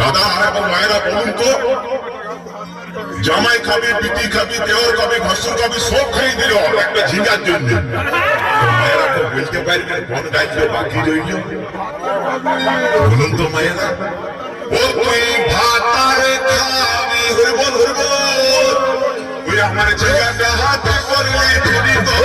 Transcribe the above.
দাদা এবং মায়েরা, বলুন তো, জামাই খাবি, পিটি খাবি দেওয়ার খাবি ভাসুর খাবি, সব খাই দিল একটা ঝিঙ্গার জন্য। বলতে পারবেন কোন দায়িত্ব বাকি রইল। বলুন তো মায়েরা ও তুই ভাতার খাবি, হরবল হরবল। তুই আমার জায়গাটা হাতে করলি তুমি তো।